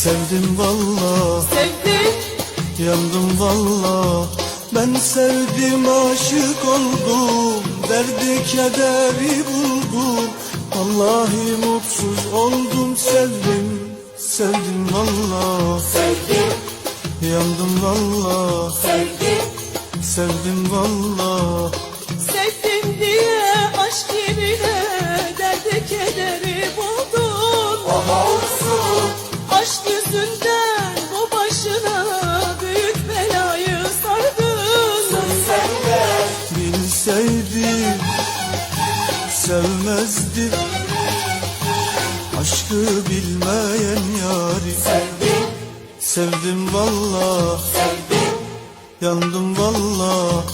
Sevdim valla. Sevdim. Yandım valla. Ben sevdim aşık oldum. Derdi kederi buldum. Vallahi mutsuz oldum sevdim. Sevdim valla. Sevdim. Yandım valla. Sevdim. Sevdim valla sevmezdim Aşkı bilmeyen yari. Sevdim. Sevdim valla Sevdim. Yandım valla